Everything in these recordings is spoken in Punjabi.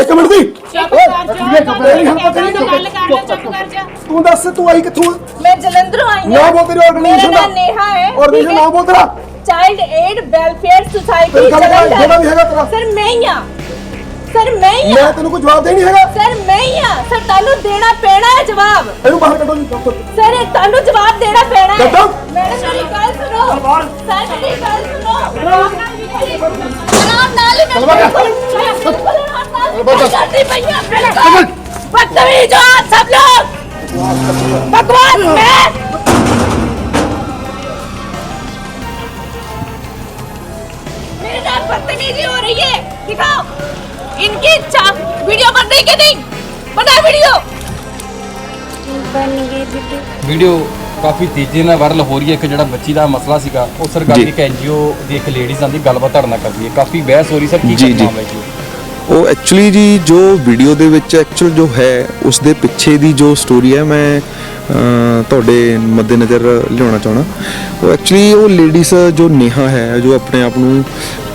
ਇੱਕ ਮਿੰਟ ਦੀ ਚੁੱਪ ਕਰ ਜਾ ਇਹ ਕੱਪੜੇ ਨਹੀਂ ਹੱਥ ਗੱਲ ਕਰ ਲੈ ਚੁੱਪ ਕਰ ਜਾ। ਤੂੰ ਦੱਸ ਤੂੰ ਆਈ ਕਿੱਥੋਂ ਮੈਂ ਜਲੰਧਰੋਂ ਆਈ ਨਾ ਬੋਲ ਤੇਰੀ ਆਰਗੇਨਾਈਜੇਸ਼ਨ ਦਾ ਨਾਮ ਨੇਹਾ ਹੈ ਆਰਗੇਨਾਈਜੇਸ਼ਨ ਨਾ ਬੋਲ ਤੇਰਾ? Child aid welfare society sir ਮੈਂ ਹੀ ਆ ਸਰ ਮੈਂ ਹੀ ਆ ਮੈਂ ਤੈਨੂੰ ਕੋਈ ਜਵਾਬ ਦੇ ਨਹੀਂ ਹੈਗਾ। ਸਰ ਮੈਂ ਹੀ ਆ ਸਰ ਤੁਹਾਨੂੰ ਦੇਣਾ ਪੈਣਾ ਹੈ ਜਵਾਬ। ਇਹਨੂੰ ਬਾਹਰ ਕੱਢੋ ਜੀ ਸਰ ਇਹ ਤੁਹਾਨੂੰ ਜਵਾਬ ਦੇਣਾ ਪੈਣਾ ਹੈ। ਕੱਢੋ। ਮੈਡਮ ਮੇਰੀ ਗੱਲ ਸੁਣੋ। ਸਰ ਮੇਰੀ ਗੱਲ ਸੁਣੋ। ਆਰਾਮ ਨਾਲ ਹੀ ਆਰਾਮ ਨਾਲ करती भैया बिल्कुल बदतमीज हो आप सब लोग बकवास में मेरे साथ बदतमीजी हो रही है दिखाओ इनकी इच्छा वीडियो बन रही कि नहीं बना वीडियो ਵੀਡੀਓ ਕਾਫੀ ਤੇਜ਼ੀ ਨਾਲ ਵਾਇਰਲ ਹੋ ਰਹੀ ਹੈ ਇੱਕ ਜਿਹੜਾ ਬੱਚੀ ਦਾ ਮਸਲਾ ਸੀਗਾ ਉਹ ਸਰਕਾਰ ਜੀ। ਦੀ ਇੱਕ ਐਨਜੀਓ ਦੀ ਇੱਕ ਲੇਡੀਜ਼ ਆਂਦੀ ਗੱਲਬਾਤ ਤੁਹਾਡੇ ਨਾਲ ਕਰਦੀ ਹੈ ਕਾਫੀ ਬਹਿਸ ਹੋ ਰਹੀ ਸਰ ਕੀ ਜੀ, ਕਰਨਾ ਜੀ। ਹੋਵੇ ਜੀ ਉਹ ਐਕਚੁਅਲੀ ਜੀ ਜੋ ਵੀਡੀਓ ਦੇ ਵਿੱਚ ਐਕਚੁਅਲ ਜੋ ਹੈ ਉਸ ਦੇ ਪਿੱਛੇ ਦੀ ਜੋ ਸਟੋਰੀ ਹੈ ਮੈਂ ਅਹ, ਤੁਹਾਡੇ ਮੱਦੇਨਜ਼ਰ ਲਿਆਉਣਾ ਚਾਹਣਾ ਉਹ ਐਕਚੁਅਲੀ ਉਹ ਲੇਡੀਜ਼ ਜੋ ਨੇਹਾ ਹੈ ਜੋ ਆਪਣੇ ਆਪ ਨੂੰ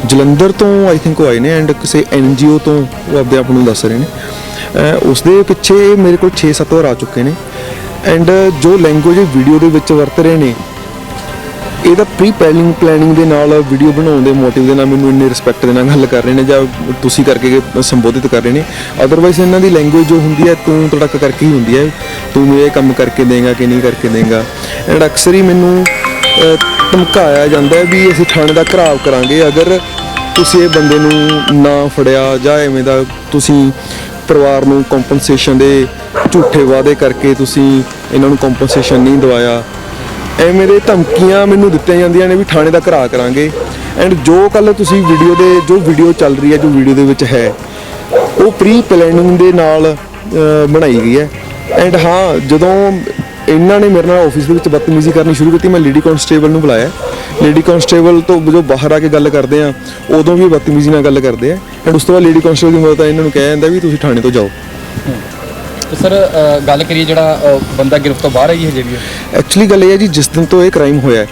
ਜਲੰਧਰ ਤੋਂ ਆਈ ਥਿੰਕ ਉਹ ਆਏ ਨੇ ਐਂਡ ਕਿਸੇ ਐਨਜੀਓ ਤੋਂ ਉਹ ਆਪਣੇ ਆਪ ਨੂੰ ਦੱਸ ਰਹੇ ਨੇ। ਅਹ, ਉਸ ਦੇ ਪਿੱਛੇ ਮੇਰੇ ਕੋਲ 6-7 ਵਾਰ ਆ ਚੁੱਕੇ ਨੇ। ਐਂਡ ਜੋ ਲੈਂਗੁਏਜ ਵੀਡੀਓ ਦੇ ਵਿੱਚ ਵਰਤ ਰਹੇ ਨੇ ਇਹਦਾ ਪ੍ਰੀ ਪਲੈਨਿੰਗ ਪਲੈਨਿੰਗ ਦੇ ਨਾਲ ਵੀਡੀਓ ਬਣਾਉਣ ਦੇ ਮੋਟਿਵ ਦੇ ਨਾਲ ਮੈਨੂੰ ਇੰਨੇ ਰਿਸਪੈਕਟ ਦੇ ਨਾਲ ਗੱਲ ਕਰ ਰਹੇ ਨੇ ਜਾਂ ਤੁਸੀਂ ਕਰਕੇ ਸੰਬੋਧਿਤ ਕਰ ਰਹੇ ਨੇ। ਅਦਰਵਾਈਜ਼ ਇਹਨਾਂ ਦੀ ਲੈਂਗੁਏਜ ਜੋ ਹੁੰਦੀ ਹੈ, ਤੂੰ ਤੜਕ ਕਰਕੇ ਹੀ ਹੁੰਦੀ ਹੈ। ਤੂੰ ਇਹ ਕੰਮ ਕਰਕੇ ਦੇਗਾ ਕਿ ਨਹੀਂ ਕਰਕੇ ਦੇਗਾ। ਐਂਡ ਅਕਸਰ ਹੀ ਮੈਨੂੰ ਧਮਕਾਇਆ ਜਾਂਦਾ ਹੈ ਵੀ ਅਸੀਂ ਥਾਣੇ ਦਾ ਘਰਾਵ ਕਰਾਂਗੇ। ਅਗਰ ਤੁਸੀਂ ਇਹ ਬੰਦੇ ਨੂੰ ਨਾ ਫੜਿਆ ਜਾਂ ਐਵੇਂ ਦਾ ਤੁਸੀਂ ਪਰਿਵਾਰ ਨੂੰ ਕੰਪਨਸੇਸ਼ਨ ਦੇ ਝੂਠੇ ਵਾਅਦੇ ਕਰਕੇ ਤੁਸੀਂ ਇਹਨਾਂ ਨੂੰ ਕੰਪਨਸੇਸ਼ਨ ਨਹੀਂ ਦਵਾਇਆ ਐਵੇਂ ਦੇ ਧਮਕੀਆਂ ਮੈਨੂੰ ਦਿੱਤੀਆਂ ਜਾਂਦੀਆਂ ਨੇ ਵੀ ਥਾਣੇ ਦਾ ਘਰਾ ਕਰਾਂਗੇ। ਐਂਡ ਜੋ ਕੱਲ ਤੁਸੀਂ ਵੀਡੀਓ ਦੇ ਜੋ ਵੀਡੀਓ ਚੱਲ ਰਹੀ ਹੈ, ਜੋ ਵੀਡੀਓ ਦੇ ਵਿੱਚ ਹੈ, ਉਹ ਪ੍ਰੀ ਪਲੈਨਿੰਗ ਦੇ ਨਾਲ ਬਣਾਈ ਗਈ ਹੈ। ਐਂਡ ਹਾਂ, ਜਦੋਂ ਇਹਨਾਂ ਨੇ ਮੇਰੇ ਨਾਲ ਆਫਿਸ ਦੇ ਵਿੱਚ ਬਦਤਮੀਜ਼ੀ ਕਰਨੀ ਸ਼ੁਰੂ ਕੀਤੀ, ਮੈਂ ਲੇਡੀ ਕਨਸਟੇਬਲ ਨੂੰ ਬੁਲਾਇਆ। ਲੇਡੀ ਕਨਸਟੇਬਲ ਤੋਂ ਜੋ ਬਾਹਰ ਆ ਕੇ ਗੱਲ ਕਰਦੇ ਆ ਉਦੋਂ ਵੀ ਬਦਤਮੀਜ਼ੀ ਨਾਲ ਗੱਲ ਕਰਦੇ ਆ ਐਂਡ ਉਸ ਤੋਂ ਬਾਅਦ ਲੇਡੀ ਕਨਸਟੇਬਲ ਦੀ ਮਦਦ ਨਾਲ ਇਹਨਾਂ ਨੂੰ ਕਿਹਾ ਜਾਂਦਾ ਵੀ ਤੁਸੀਂ ਥਾਣੇ ਤੋਂ ਜਾਓ। ਸਰ ਗੱਲ ਕਰੀਏ ਜਿਹੜਾ ਬੰਦਾ ਗ੍ਰਿਫਤ ਤੋਂ ਬਾਹਰ ਹੈ ਜੀ ਹਜੇ ਵੀ ਐਕਚੁਅਲੀ ਗੱਲ ਇਹ ਹੈ ਜੀ, ਜਿਸ ਦਿਨ ਤੋਂ ਇਹ ਕ੍ਰਾਈਮ ਹੋਇਆ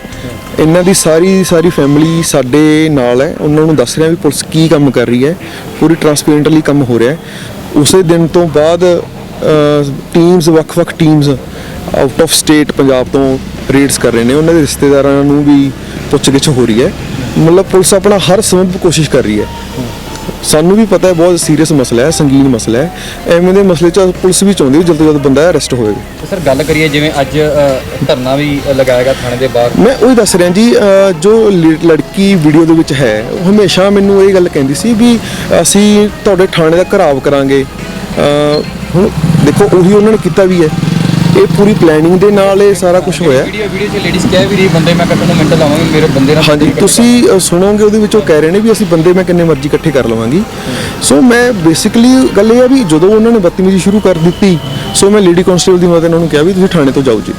ਇਹਨਾਂ ਦੀ ਸਾਰੀ ਸਾਰੀ ਫੈਮਿਲੀ ਸਾਡੇ ਨਾਲ ਹੈ, ਉਹਨਾਂ ਨੂੰ ਦੱਸ ਰਿਹਾ ਵੀ ਪੁਲਿਸ ਕੀ ਕੰਮ ਕਰ ਰਹੀ ਹੈ, ਪੂਰੀ ਟਰਾਂਸਪੇਰੈਂਟਲੀ ਕੰਮ ਹੋ ਰਿਹਾ ਹੈ। ਉਸੇ ਦਿਨ ਤੋਂ ਬਾਅਦ ਟੀਮਸ ਵੱਖ-ਵੱਖ teams out of state Punjab ਤੋਂ ਰੇਡਸ ਕਰ ਰਹੇ ਨੇ, ਉਹਨਾਂ ਦੇ ਰਿਸ਼ਤੇਦਾਰਾਂ ਨੂੰ ਵੀ ਪੁੱਛਗਿੱਛ ਹੋ ਰਹੀ ਹੈ। ਮਤਲਬ ਪੁਲਿਸ ਆਪਣਾ ਹਰ ਸੰਭਵ ਕੋਸ਼ਿਸ਼ ਕਰ ਰਹੀ ਹੈ। ਸਾਨੂੰ ਵੀ ਪਤਾ ਹੈ ਬਹੁਤ ਸੀਰੀਅਸ ਮਸਲਾ ਹੈ ਸੰਗੀਨ ਮਸਲਾ ਹੈ। ਐਵੇਂ ਦੇ ਮਸਲੇ 'ਚ ਪੁਲਿਸ ਵੀ ਚਾਹੁੰਦੀ ਵੀ ਜਲਦ ਤੋਂ ਜਲਦ ਬੰਦਾ ਅਰੈਸਟ ਹੋਵੇ। ਸਰ ਗੱਲ ਕਰੀਏ ਜਿਵੇਂ ਅੱਜ ਧਰਨਾ ਵੀ ਲਗਾਇਆ ਗਿਆ ਥਾਣੇ ਦੇ ਬਾਹਰ। ਮੈਂ ਉਹੀ ਦੱਸ ਰਿਹਾ ਜੀ ਜੋ ਲੜਕੀ ਵੀਡੀਓ ਦੇ ਵਿੱਚ ਹੈ ਉਹ ਹਮੇਸ਼ਾ ਮੈਨੂੰ ਇਹ ਗੱਲ ਕਹਿੰਦੀ ਸੀ ਵੀ ਅਸੀਂ ਤੁਹਾਡੇ ਥਾਣੇ ਦਾ ਘਰਾਵ ਕਰਾਂਗੇ। ਹੁਣ ਦੇਖੋ ਉਹੀ ਉਹਨਾਂ ਨੇ ਕੀਤਾ ਵੀ ਹੈ। ਇਹ ਪੂਰੀ ਪਲੈਨਿੰਗ ਦੇ ਨਾਲ ਇਹ ਸਾਰਾ ਕੁਝ ਹੋਇਆ। ਵੀਡੀਓ ਵੀਡੀਓ 'ਚ ਲੇਡੀਜ਼ ਕਹਿ ਵੀ ਰਹੀ ਬੰਦੇ ਮੈਂ ਕੱਟਣ ਨੂੰ ਮਿੰਟ ਲਾਵਾਂਗੇ ਮੇਰੇ ਬੰਦੇ ਨਾਲ ਹਾਂਜੀ ਤੁਸੀਂ ਸੁਣੋਗੇ ਉਹਦੇ ਵਿੱਚ ਉਹ ਕਹਿ ਰਹੇ ਨੇ ਵੀ ਅਸੀਂ ਬੰਦੇ ਮੈਂ ਕਿੰਨੇ ਮਰਜ਼ੀ ਇਕੱਠੇ ਕਰ ਲਵਾਂਗੀ। ਸੋ ਮੈਂ ਬੇਸਿਕਲੀ ਗੱਲ ਇਹ ਆ ਵੀ ਜਦੋਂ ਉਹਨਾਂ ਨੇ ਬਦਤਮੀਜ਼ੀ ਸ਼ੁਰੂ ਕਰ ਦਿੱਤੀ ਸੋ ਮੈਂ ਲੇਡੀ ਕਨਸਟੇਬਲ ਦੀ ਮਦਦ ਨਾਲ ਉਹਨਾਂ ਨੂੰ ਕਿਹਾ ਵੀ ਤੁਸੀਂ ਥਾਣੇ ਤੋਂ ਜਾਓ ਜੀ।